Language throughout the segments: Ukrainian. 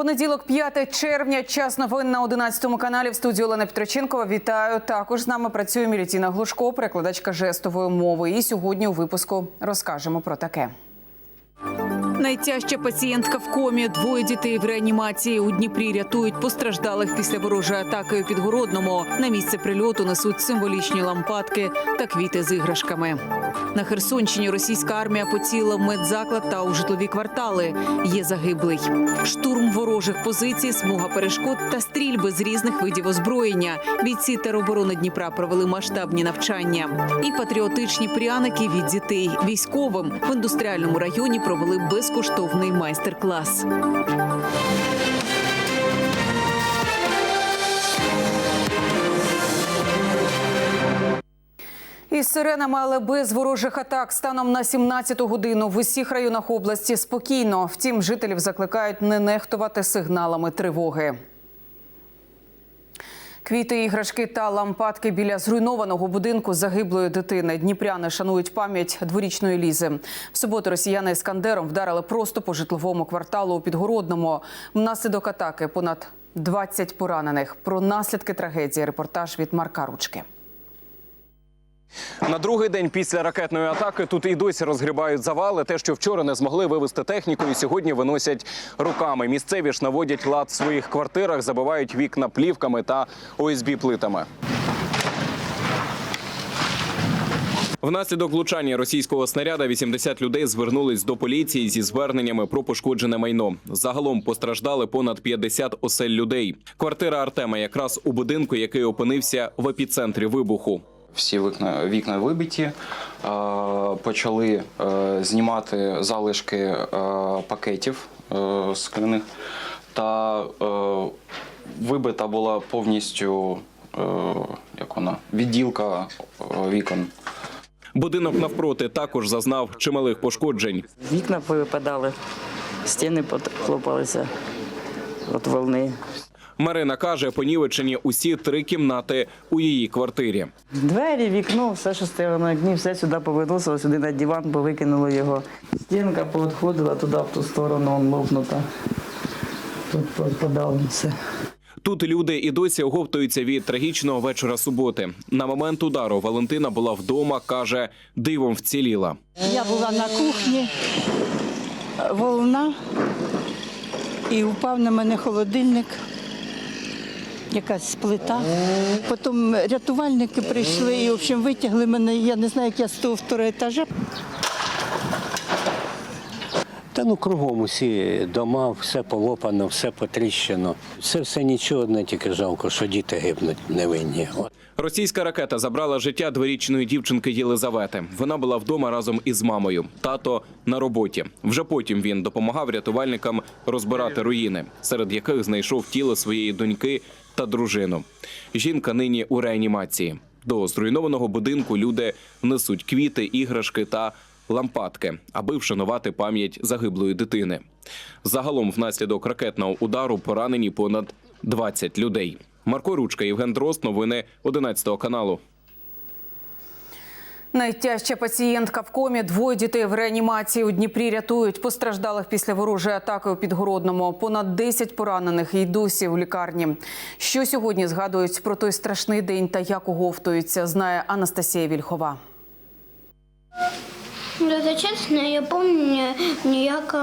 Понеділок, 5 червня, час новин на 11 каналі в студії Олена Петроченкова. Вітаю. Також з нами працює Мілітіна Глушко, перекладачка жестової мови. І сьогодні у випуску розкажемо про таке. Найтяжча пацієнтка в комі. Двоє дітей в реанімації у Дніпрі рятують постраждалих після ворожої атаки у Підгородному. На місце прильоту несуть символічні лампадки та квіти з іграшками. На Херсонщині російська армія поцілила в медзаклад та у житлові квартали. Є загиблий. Штурм ворожих позицій, смуга перешкод та стрільби з різних видів озброєння. Бійці тероборони Дніпра провели масштабні навчання. І патріотичні пряники від дітей військовим в індустріальному районі провели безкоштовний майстер-клас. Із сиренами, але без ворожих атак станом на 17-ту годину в усіх районах області спокійно. Втім, жителів закликають не нехтувати сигналами тривоги. Квіти, іграшки та лампадки біля зруйнованого будинку загиблої дитини. Дніпряни шанують пам'ять дворічної лізи. В суботу росіяни іскандером вдарили просто по житловому кварталу у Підгородному. Внаслідок атаки понад 20 поранених. Про наслідки трагедії репортаж від Марка Ручки. На другий день після ракетної атаки тут і досі розгрібають завали. Те, що вчора не змогли вивезти техніку, і сьогодні виносять руками. Місцеві ж наводять лад в своїх квартирах, забивають вікна плівками та ОСБ плитами. Внаслідок влучання російського снаряда 80 людей звернулись до поліції зі зверненнями про пошкоджене майно. Загалом постраждали понад 50 осель людей. Квартира Артема якраз у будинку, який опинився в епіцентрі вибуху. Всі вікна, вікна вибиті, е, почали е, знімати залишки е, пакетів е, скляних, та е, вибита була повністю е, як вона, відділка е, вікон. Будинок навпроти також зазнав чималих пошкоджень. Вікна повипадали, стіни хлопалися від волни. Марина каже, понівечені усі три кімнати у її квартирі. Двері, вікно, все, що стояло на вікні, все сюди повиносило, сюди на диван, повикинуло його. Стінка поотходила туди, в ту сторону, он лопнута. Тут повипадало все. Тут люди і досі оговтуються від трагічного вечора суботи. На момент удару Валентина була вдома, каже, дивом вціліла. Я була на кухні, волна, і впав на мене холодильник, якась плита. Потім рятувальники прийшли і в общем, витягли мене. Я не знаю, як я з того второго етажа. Та ну кругом усі дома, все полопано, все потріщено. Це все нічого, одне тільки жалко, що діти гибнуть невинні. От. Російська ракета забрала життя дворічної дівчинки Єлизавети. Вона була вдома разом із мамою. Тато на роботі. Вже потім він допомагав рятувальникам розбирати руїни, серед яких знайшов тіло своєї доньки та дружину. Жінка нині у реанімації. До зруйнованого будинку люди несуть квіти, іграшки та лампадки, аби вшанувати пам'ять загиблої дитини. Загалом, внаслідок ракетного удару, поранені понад 20 людей. Марко Ручка, Євген Дрозд. Новини 11 каналу. Найтяжча пацієнтка в комі. Двоє дітей в реанімації у Дніпрі рятують постраждалих після ворожої атаки у Підгородному. Понад 10 поранених і досі в лікарні. Що сьогодні згадують про той страшний день та як оговтуються, знає Анастасія Вільхова. Если честно, я помню, як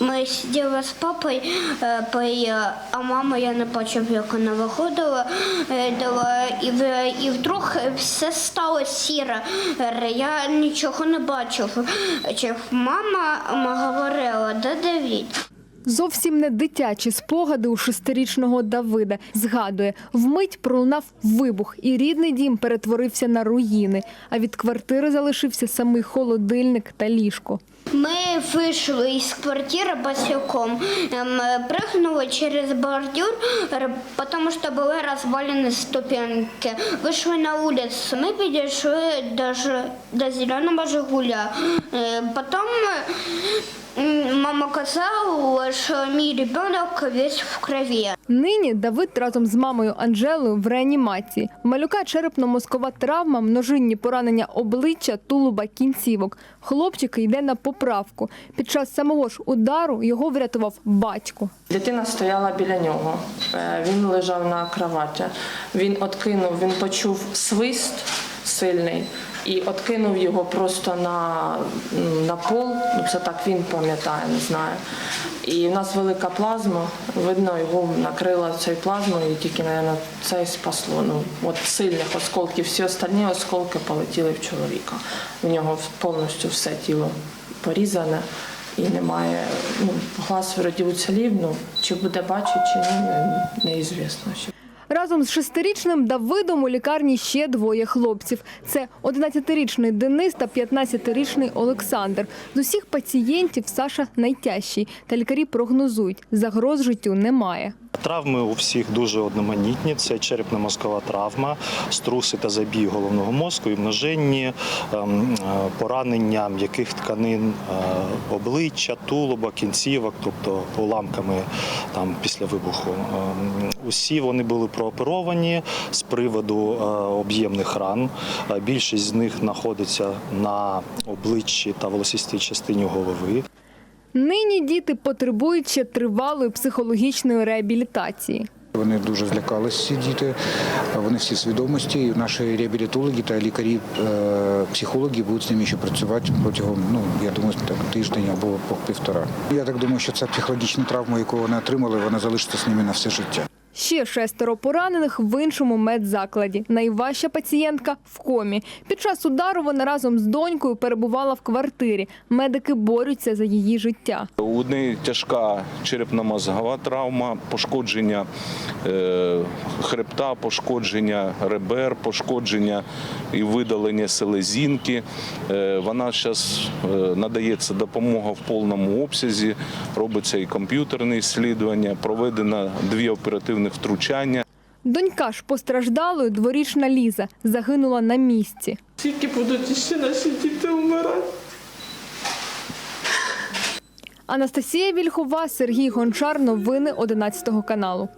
ми, сиділи з папою, е, а мама, я не бачив, як вона виходила, е, і, і вдруг все стало сіре. Е, Я нічого не бачив. Чи мама говорила, де Давід? Зовсім не дитячі спогади у шестирічного Давида. Згадує, вмить пролунав вибух, і рідний дім перетворився на руїни. А від квартири залишився самий холодильник та ліжко. Ми вийшли із квартири босиком, ем, прыгнули через бордюр, тому що були розвалені ступеньки. Вийшли на вулицю. Ми підійшли до, до зеленого Жигуля. Е, Потім мама казала, що мій ребенок весь в крові. Нині Давид разом з мамою Анжелою в реанімації. Малюка черепно-мозкова травма, множинні поранення обличчя, тулуба, кінцівок. Хлопчик йде на поправку. Під час самого ж удару його врятував батько. Дитина стояла біля нього. Е, Він лежав на кроваті. Він откинув, він почув свист сильний і откинув його просто на, на пол. Ну, це так він пам'ятає, не знаю. І в нас велика плазма. Видно, його накрила цією плазмою, і тільки, мабуть, це і спасло. Ну, от сильних осколків. Всі остальні осколки полетіли в чоловіка. У нього повністю все тіло порізане і немає. Ну, глаз вроді уцілів, ну чи буде бачити, чи ні, не- неізвісно. Разом з шестирічним Давидом у лікарні ще двоє хлопців. Це 11-річний Денис та 15-річний Олександр. З усіх пацієнтів Саша найтяжчий, та лікарі прогнозують, загроз життю немає. Травми у всіх дуже одноманітні. Це черепно-мозкова травма, струси та забій головного мозку і множинні ем, е, поранення м'яких тканин е, обличчя, тулуба, кінцівок, тобто уламками там після вибуху. Ем, Усі вони були прооперовані з приводу е, об'ємних ран. Більшість з них знаходиться на обличчі та волосистій частині голови. Нині діти потребують ще тривалої психологічної реабілітації. Вони дуже злякалися, ці діти. Вони всі свідомості. І наші реабілітологи та лікарі, е, психологи будуть з ними ще працювати протягом, ну я думаю, так тиждень або півтора. Я так думаю, що ця психологічна травма, яку вони отримали, вона залишиться з ними на все життя. Ще шестеро поранених в іншому медзакладі. Найважча пацієнтка в комі. Під час удару вона разом з донькою перебувала в квартирі. Медики борються за її життя. У неї тяжка черепно-мозгова травма, пошкодження е, хребта, пошкодження ребер, пошкодження і видалення селезінки. Е, вона зараз надається допомога в повному обсязі, робиться і комп'ютерне слідування, проведено дві оперативних втручання. Донька ж постраждалої дворічна Ліза загинула на місці. Скільки будуть ще наші діти вмирати. Анастасія Вільхова, Сергій Гончар. Новини 11 каналу.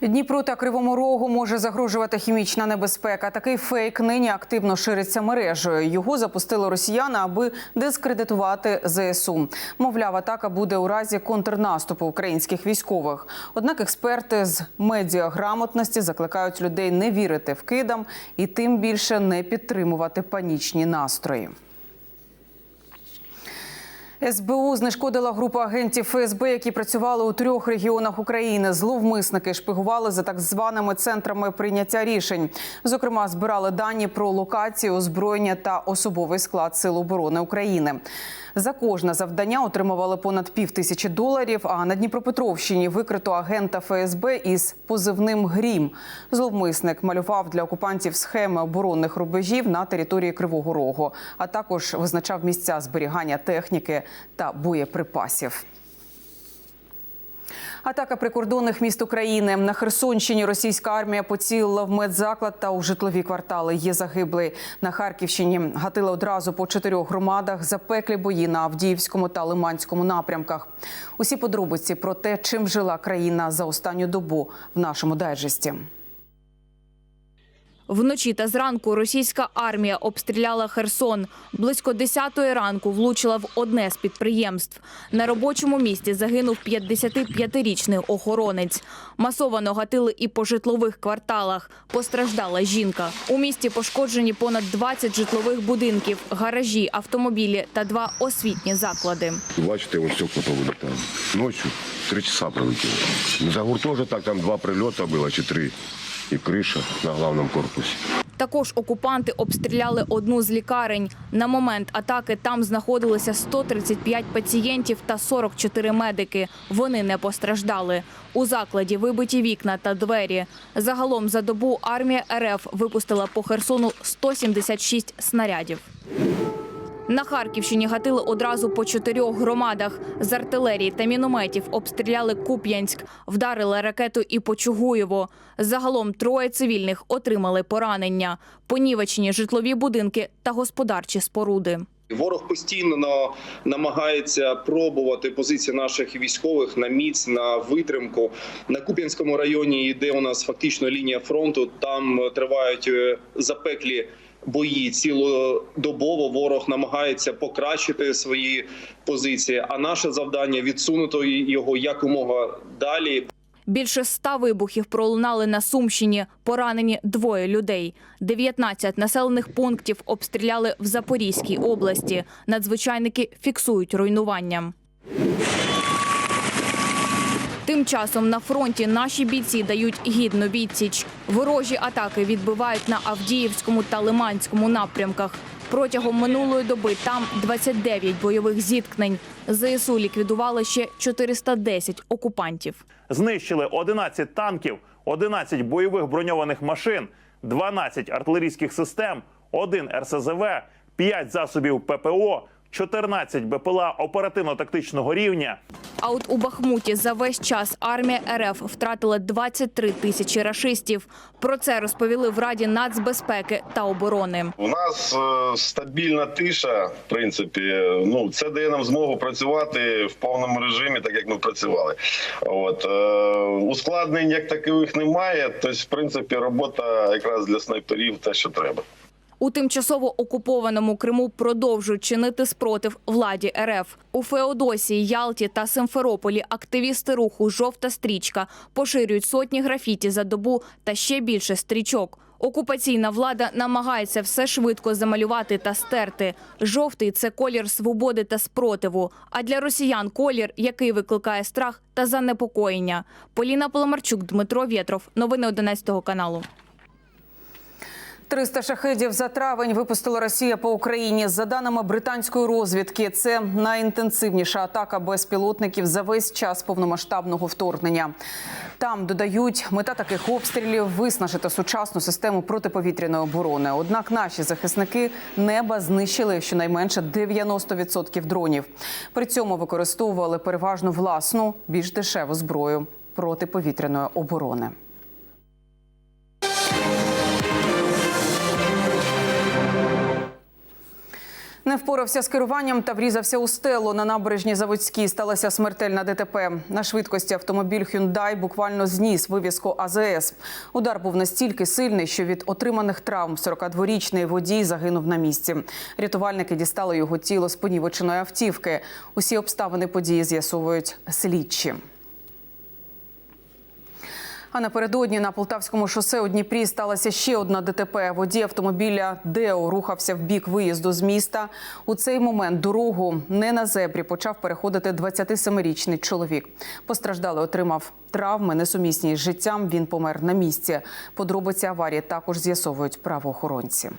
Дніпру та Кривому Рогу може загрожувати хімічна небезпека. Такий фейк нині активно шириться мережею. Його запустили росіяни, аби дискредитувати ЗСУ. Мовляв, атака буде у разі контрнаступу українських військових. Однак експерти з медіаграмотності закликають людей не вірити вкидам і тим більше не підтримувати панічні настрої. СБУ знешкодила групу агентів ФСБ, які працювали у трьох регіонах України. Зловмисники шпигували за так званими центрами прийняття рішень. Зокрема, збирали дані про локацію, озброєння та особовий склад Сил оборони України. За кожне завдання отримували понад пів тисячі доларів. А на Дніпропетровщині викрито агента ФСБ із позивним Грім. Зловмисник малював для окупантів схеми оборонних рубежів на території Кривого Рогу, а також визначав місця зберігання техніки та боєприпасів. Атака прикордонних міст України на Херсонщині. Російська армія поцілила в медзаклад та у житлові квартали. Є загиблий на Харківщині. Гатили одразу по чотирьох громадах. Запеклі бої на Авдіївському та Лиманському напрямках. Усі подробиці про те, чим жила країна за останню добу в нашому дайджесті. Вночі та зранку російська армія обстріляла Херсон. Близько 10-ї ранку влучила в одне з підприємств. На робочому місці загинув 55-річний охоронець. Масовано гатили і по житлових кварталах. Постраждала жінка. У місті пошкоджені понад 20 житлових будинків, гаражі, автомобілі та два освітні заклади. Бачите, ось стекла повилітали. Ночью три часа прилетіло. За гурт так, там два прильоти було, чи три. І криша на головному корпусі. Також окупанти обстріляли одну з лікарень. На момент атаки там знаходилися 135 пацієнтів та 44 медики. Вони не постраждали. У закладі вибиті вікна та двері. Загалом за добу армія РФ випустила по Херсону 176 снарядів. На Харківщині гатили одразу по чотирьох громадах. З артилерії та мінометів обстріляли Куп'янськ, вдарили ракету і по Чугуєву. Загалом троє цивільних отримали поранення. Понівечені житлові будинки та господарчі споруди. Ворог постійно намагається пробувати позиції наших військових на міць, на витримку. На Куп'янському районі, де у нас фактично лінія фронту, там тривають е, запеклі бої цілодобово. Ворог намагається покращити свої позиції. А наше завдання відсунути його якомога далі. Більше ста вибухів пролунали на Сумщині. Поранені двоє людей. 19 населених пунктів обстріляли в Запорізькій області. Надзвичайники фіксують руйнування. Тим часом на фронті наші бійці дають гідну відсіч. Ворожі атаки відбивають на Авдіївському та Лиманському напрямках. Протягом минулої доби там 29 бойових зіткнень. ЗСУ ліквідували ще 410 окупантів. Знищили 11 танків, 11 бойових броньованих машин, 12 артилерійських систем, 1 РСЗВ, 5 засобів ППО, 14 БПЛА оперативно-тактичного рівня. А от у Бахмуті за весь час армія РФ втратила 23 тисячі рашистів. Про це розповіли в Раді нацбезпеки та оборони. У нас е, стабільна тиша, в принципі. Ну це дає нам змогу працювати в повному режимі, так як ми працювали. От е, ускладнень як такових немає. Тобто, в принципі, робота якраз для снайперів те, що треба. У тимчасово окупованому Криму продовжують чинити спротив владі РФ. У Феодосії, Ялті та Симферополі активісти руху Жовта стрічка поширюють сотні графіті за добу та ще більше стрічок. Окупаційна влада намагається все швидко замалювати та стерти. Жовтий це колір свободи та спротиву. А для росіян колір, який викликає страх та занепокоєння. Поліна Поломарчук, Дмитро Вєтров. Новини 11 каналу. 300 шахедів за травень випустила Росія по Україні. За даними британської розвідки, це найінтенсивніша атака безпілотників за весь час повномасштабного вторгнення. Там додають мета таких обстрілів виснажити сучасну систему протиповітряної оборони. Однак наші захисники неба знищили щонайменше 90% дронів. При цьому використовували переважно власну, більш дешеву зброю протиповітряної оборони. Не впорався з керуванням та врізався у стелу на набережній Заводській. Сталася смертельна ДТП. На швидкості автомобіль Hyundai буквально зніс вивіску АЗС. Удар був настільки сильний, що від отриманих травм 42-річний водій загинув на місці. Рятувальники дістали його тіло з понівеченої автівки. Усі обставини події з'ясовують слідчі. А напередодні на Полтавському шосе у Дніпрі сталася ще одна ДТП. Водій автомобіля Део рухався в бік виїзду з міста. У цей момент дорогу не на зебрі почав переходити 27-річний чоловік. Постраждалий отримав травми, несумісні з життям. Він помер на місці. Подробиці аварії також з'ясовують правоохоронці.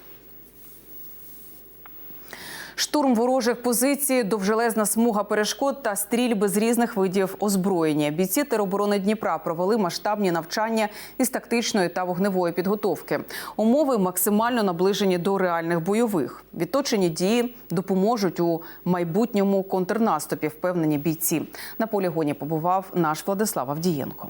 Штурм ворожих позицій, довжелезна смуга перешкод та стрільби з різних видів озброєння. Бійці тероборони Дніпра провели масштабні навчання із тактичної та вогневої підготовки. Умови максимально наближені до реальних бойових. Відточені дії допоможуть у майбутньому контрнаступі. Впевнені бійці. На полігоні побував наш Владислав Авдієнко.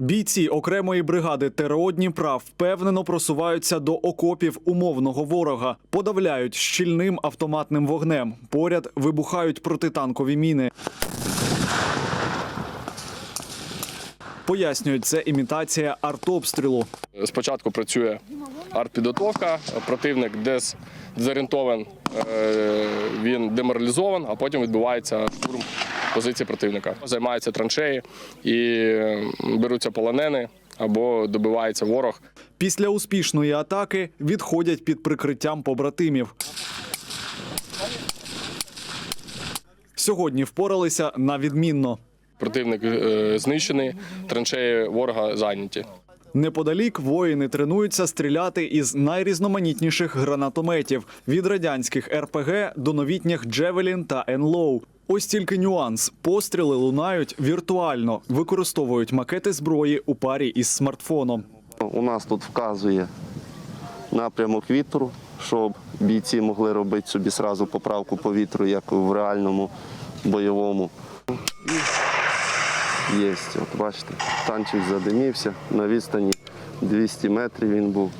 Бійці окремої бригади ТРО Дніпра впевнено просуваються до окопів умовного ворога, подавляють щільним автоматним вогнем. Поряд вибухають протитанкові міни. Пояснюють, це імітація артобстрілу. Спочатку працює артпідготовка, противник десь зорієнтован, е, він деморалізован, а потім відбувається штурм позиції противника. Займаються траншеї і беруться полонени або добивається ворог. Після успішної атаки відходять під прикриттям побратимів. Сьогодні впоралися на відмінно. Противник е, знищений, траншеї ворога зайняті. Неподалік воїни тренуються стріляти із найрізноманітніших гранатометів від радянських РПГ до новітніх Джевелін та Енлоу. Ось тільки нюанс: постріли лунають віртуально, використовують макети зброї у парі із смартфоном. У нас тут вказує напрямок вітру, щоб бійці могли робити собі сразу поправку по вітру, як в реальному бойовому. є. От бачите, танчик задимівся на відстані 200 метрів він був.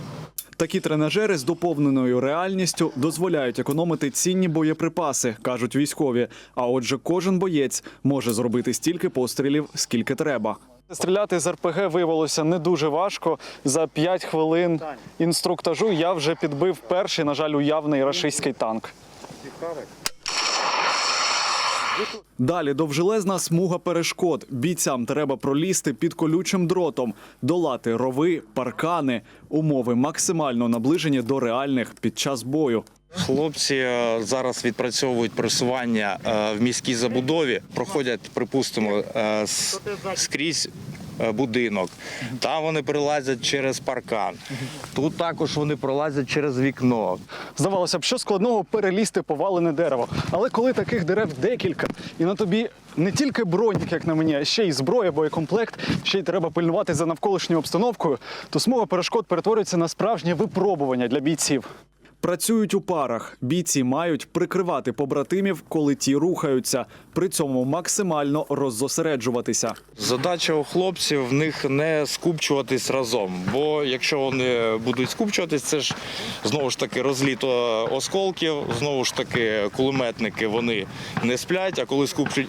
Такі тренажери з доповненою реальністю дозволяють економити цінні боєприпаси, кажуть військові. А отже, кожен боєць може зробити стільки пострілів, скільки треба. Стріляти з РПГ виявилося не дуже важко. За 5 хвилин інструктажу я вже підбив перший, на жаль, уявний рашистський танк. Далі довжелезна смуга перешкод. Бійцям треба пролізти під колючим дротом, долати рови, паркани, умови максимально наближені до реальних під час бою. Хлопці е, зараз відпрацьовують просування е, в міській забудові, проходять, припустимо, е, скрізь будинок. Там вони прилазять через паркан. Тут також вони пролазять через вікно. Здавалося б, що складного перелізти повалене дерево. Але коли таких дерев декілька, і на тобі не тільки бронік, як на мені, а ще й зброя, боєкомплект, ще й треба пильнувати за навколишньою обстановкою, то смуга перешкод перетворюється на справжнє випробування для бійців. Працюють у парах. Бійці мають прикривати побратимів, коли ті рухаються, при цьому максимально роззосереджуватися. Задача у хлопців в них не скупчуватись разом. Бо якщо вони будуть скупчуватись, це ж знову ж таки розліт осколків, знову ж таки кулеметники вони не сплять. А коли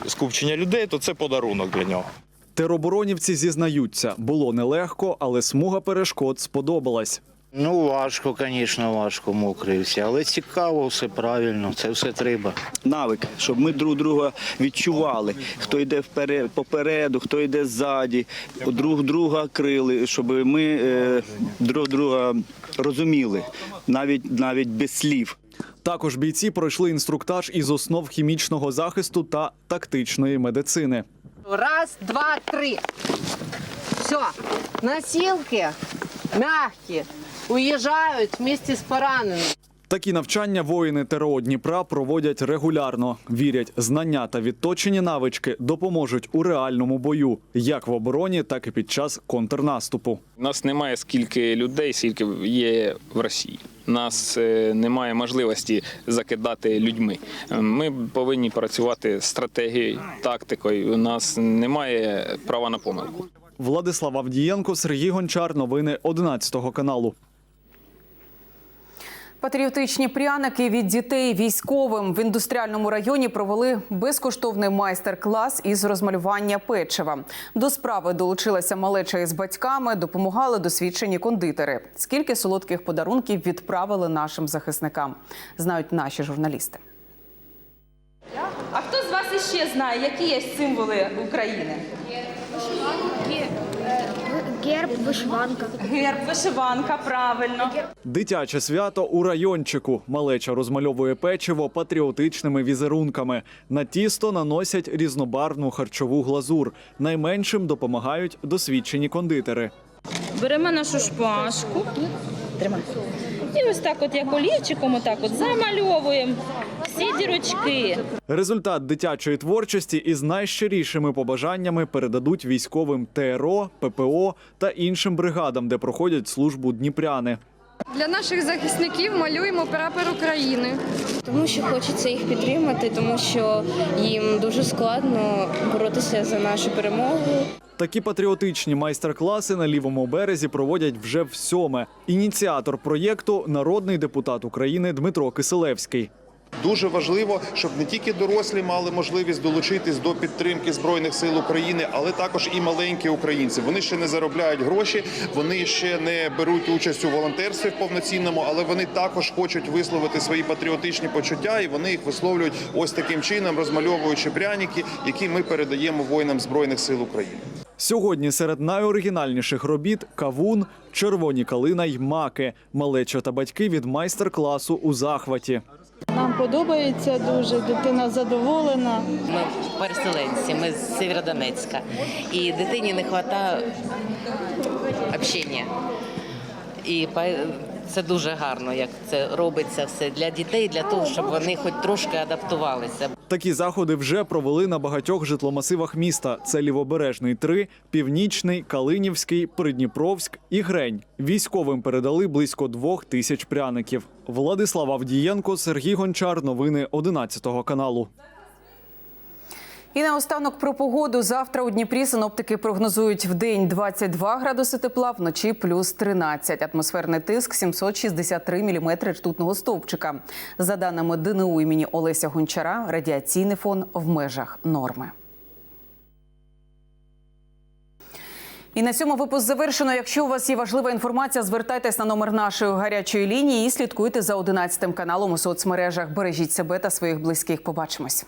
скупчення людей, то це подарунок для нього. Тероборонівці зізнаються, було нелегко, але смуга перешкод сподобалась. Ну, важко, звісно, важко мокрий всі, але цікаво, все правильно, це все треба. навик, щоб ми друг друга відчували, хто йде вперед, попереду, хто йде ззаді, друг друга крили, щоб ми е, друг друга розуміли, навіть навіть без слів. Також бійці пройшли інструктаж із основ хімічного захисту та тактичної медицини. Раз, два, три. Все. Носилки мягкие. Уезжают вместе с пораненными. Такі навчання воїни ТРО Дніпра проводять регулярно. Вірять, знання та відточені навички допоможуть у реальному бою, як в обороні, так і під час контрнаступу. У нас немає скільки людей, скільки є в Росії. У нас е, немає можливості закидати людьми. Ми повинні працювати стратегією, тактикою. У нас немає права на помилку. Владислав Авдієнко, Сергій Гончар. Новини 11 каналу. Патріотичні пряники від дітей військовим в індустріальному районі провели безкоштовний майстер-клас із розмалювання печива. До справи долучилася малеча із батьками, допомагали досвідчені кондитери. Скільки солодких подарунків відправили нашим захисникам, знають наші журналісти. А хто з вас іще знає, які є символи України? Герб, вишиванка. Герб, вишиванка, правильно. Дитяче свято у райончику. Малеча розмальовує печиво патріотичними візерунками. На тісто наносять різнобарвну харчову глазур. Найменшим допомагають досвідчені кондитери. Беремо нашу шпажку. Тримай. І ось так, от як олівчиком, отак от замальовуємо всі дірочки. Результат дитячої творчості із найщирішими побажаннями передадуть військовим ТРО, ППО та іншим бригадам, де проходять службу дніпряни. Для наших захисників малюємо прапор України. Тому що хочеться їх підтримати, тому що їм дуже складно боротися за нашу перемогу. Такі патріотичні майстер-класи на лівому березі проводять вже всьоме. Ініціатор проєкту народний депутат України Дмитро Киселевський. Дуже важливо, щоб не тільки дорослі мали можливість долучитись до підтримки збройних сил України, але також і маленькі українці. Вони ще не заробляють гроші, вони ще не беруть участь у волонтерстві в повноцінному, але вони також хочуть висловити свої патріотичні почуття, і вони їх висловлюють ось таким чином, розмальовуючи пряники, які ми передаємо воїнам збройних сил України. Сьогодні серед найоригінальніших робіт кавун, червоні калина й маки. Малеча та батьки від майстер-класу у захваті. Нам подобається дуже, дитина задоволена. Ми переселенці, ми з Сєвєродонецька. І дитині не вистачає общення. І це дуже гарно, як це робиться все для дітей, для того, щоб вони хоч трошки адаптувалися. Такі заходи вже провели на багатьох житломасивах міста. Це Лівобережний 3, Північний, Калинівський, Придніпровськ і Грень. Військовим передали близько двох тисяч пряників. Владислав Авдієнко, Сергій Гончар. Новини 11 каналу. І наостанок про погоду. Завтра у Дніпрі синоптики прогнозують в день 22 градуси тепла, вночі плюс 13. Атмосферний тиск 763 міліметри ртутного стовпчика. За даними ДНУ імені Олеся Гончара, радіаційний фон в межах норми. І на цьому випуск завершено. Якщо у вас є важлива інформація, звертайтесь на номер нашої гарячої лінії і слідкуйте за 11 каналом у соцмережах. Бережіть себе та своїх близьких. Побачимось.